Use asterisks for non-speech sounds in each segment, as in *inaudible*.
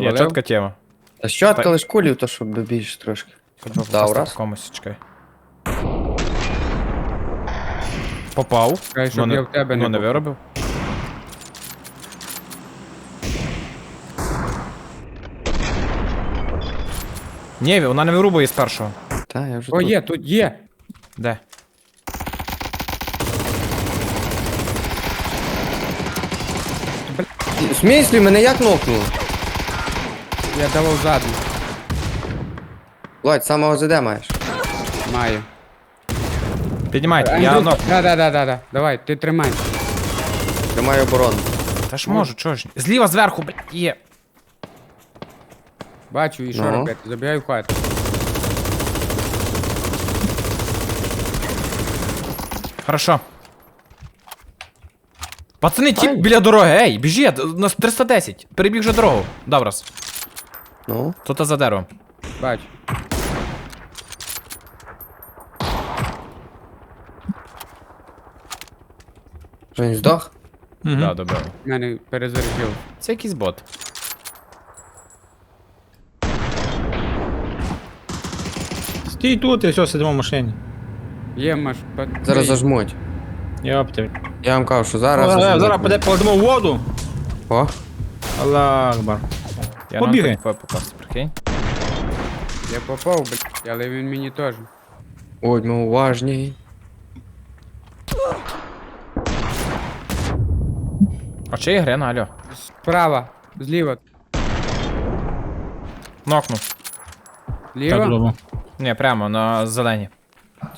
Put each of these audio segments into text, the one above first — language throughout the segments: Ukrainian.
Є, чітка тема. А щотка лиш кулів, то щоб більше трошки. Дав попасти раз. комусь, чекай. Попав. Чекай, щоб Ну, я в тебе ну, не не виробив. Ні, вона не вирубує з першого. Та, я вже О, тут. є, тут є. Де? В смислі, мене як нокнуло? Я давав задню. Владь, самого ЗД маєш. Маю. Піднімайте, я Андрюх, нок. Да, да, да, да, да. Давай, ти тримай. Тримаю оборону. Та ж можу, чого ж? Зліва зверху, блядь, є. Бачу, і що Ну. робити? Забігай в хату. Хорошо. Пацани, тіп біля дороги, ей, біжіть, у нас 310. Перебіг же дорогу. Дав Ну. Тут за деревом. Бачу. Що він здох? Да, добре. Мене перезарядив. Це якийсь бот. Стій тут і все, сидимо в машині. Є маш... Зараз зажмуть. Йопти. Я вам кажу, що зараз. Зараз, зажмуть. зараз піде покладемо в воду. О, Аллах Акбар. Я Побігай. тут попасти, прикинь. Я попав, блядь, але він мені теж. будьмо уважні. А чи є грена, алло? Справа, зліва, Нокнув. Так, ліва. добре. Ні, прямо на зелені.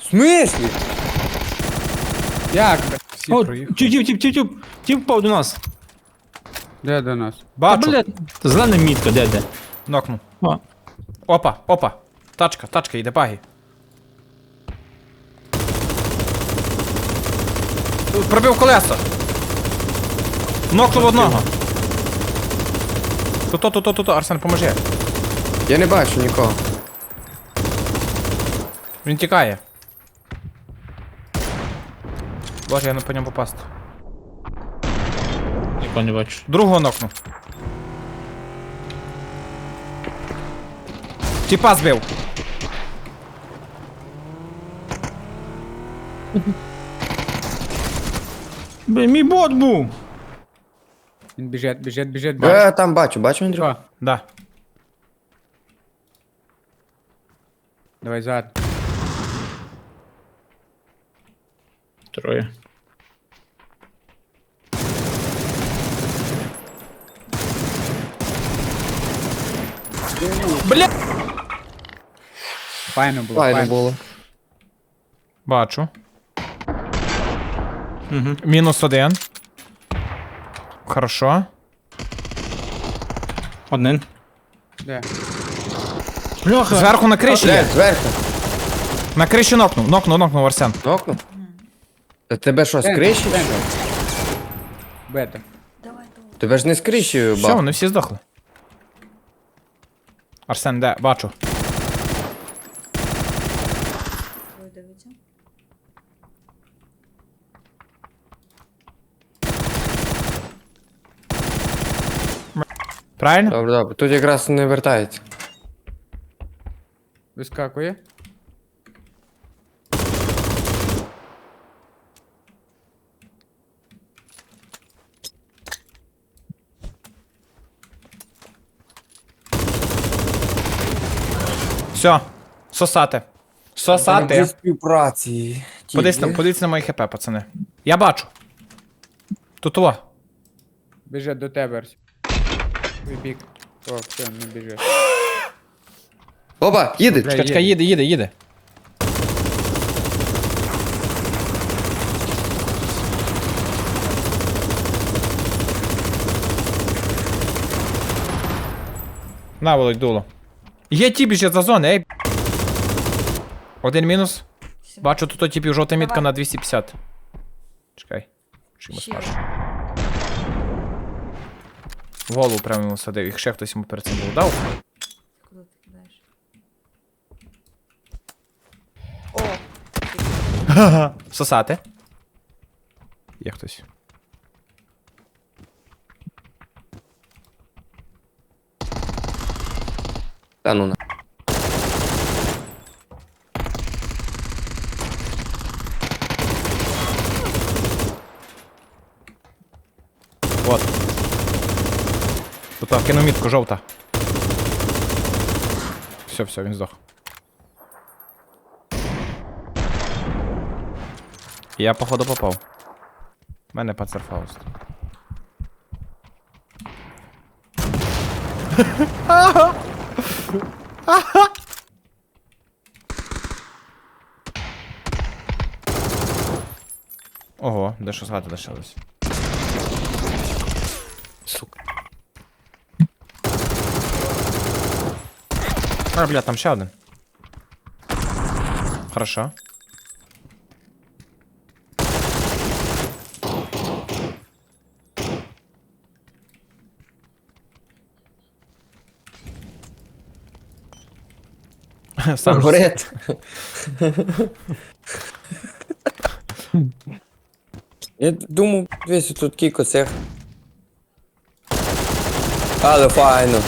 В смислі? Як? блядь? Всі О, проїхали. тіп, тіп, тіп, тіп, тіп. Тіп впав до нас. Де до нас? Та, Бачу. блядь, зелена мітка, де, де? Нокнув. О, Опа, опа. Тачка, тачка, йде баги. Пробив колесо. Нокнув одного. Тут, тут, тут, тут, Арсен, поможи. Я не бачу нікого. Він тікає. Боже, я не по ньому попасти. нікого не бачу. Другого нокнув. Тіпа збив. Бля, мій бот був. Він біжить, біжить, біжить, біжить. Е, там бачу, бачу, Андрюх? Що? Да. Давай зад. Троє. Бля! Файно було, Файно файно. було. Бачу. Угу. Мінус один. Хорошо. Один. Де? Бляха. Зверху на криші Де, є. зверху. На криші нокнув. Нокнув, нокнув, Арсен. Нокнув? Та тебе що, з криші? Бета. Тебе ж не з криші Все, бах. вони всі здохли. Арсен, де? Бачу. Ви дивіться. Правильно? Добре, добре. Тут якраз не вертається. Вискакує. Все. Сосати. Сосати. співпраці. Подивіться на, подивіться на мої хп, пацани. Я бачу. Тут о. Біжить до тебе, Арсі. Твій. О, все, не біжить. Опа, їде. Чекай, чекай, їде, їде, їде. На, Володь, дуло. Є ті біжать за зони, ей. Один мінус. Бачу, тут типів жовта мітка Давай. на 250. Чекай. Чимось Ще. В голову прямо йому садив. Їх ще хтось йому перед цим був дав. Куди ти кидаєш? О! Сосати. Є хтось. Та ну на. От. Тут кинув мітку, жовта. Все, все, він здох. Я, походу, попав. У мене пацерфауст. *laughs* Ого, де що згадати лишилось. Сука. А, бля, там ще один. Хорошо. *laughs* Сам ж- Я думав, весь тут кілько цех. Але файно.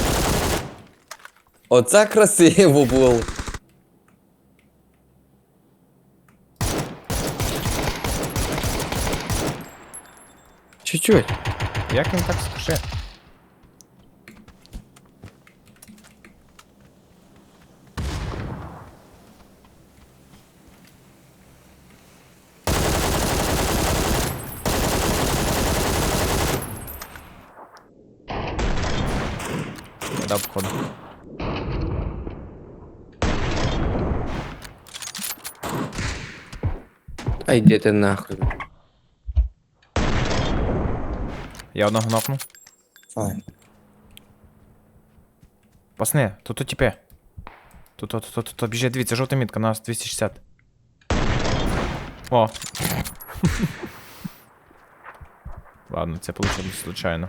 Оце красиво було. Чуть-чуть. Як він так скаже? Дав походу. А йди ти нахуй. Я одного нокнув. Файн. Пасни, тут тут тіпе. Тут, тут, тут, тут, тут, біжить, дивіться, жовта мітка, нас 260. О. *laughs* Ладно, це вийшло случайно.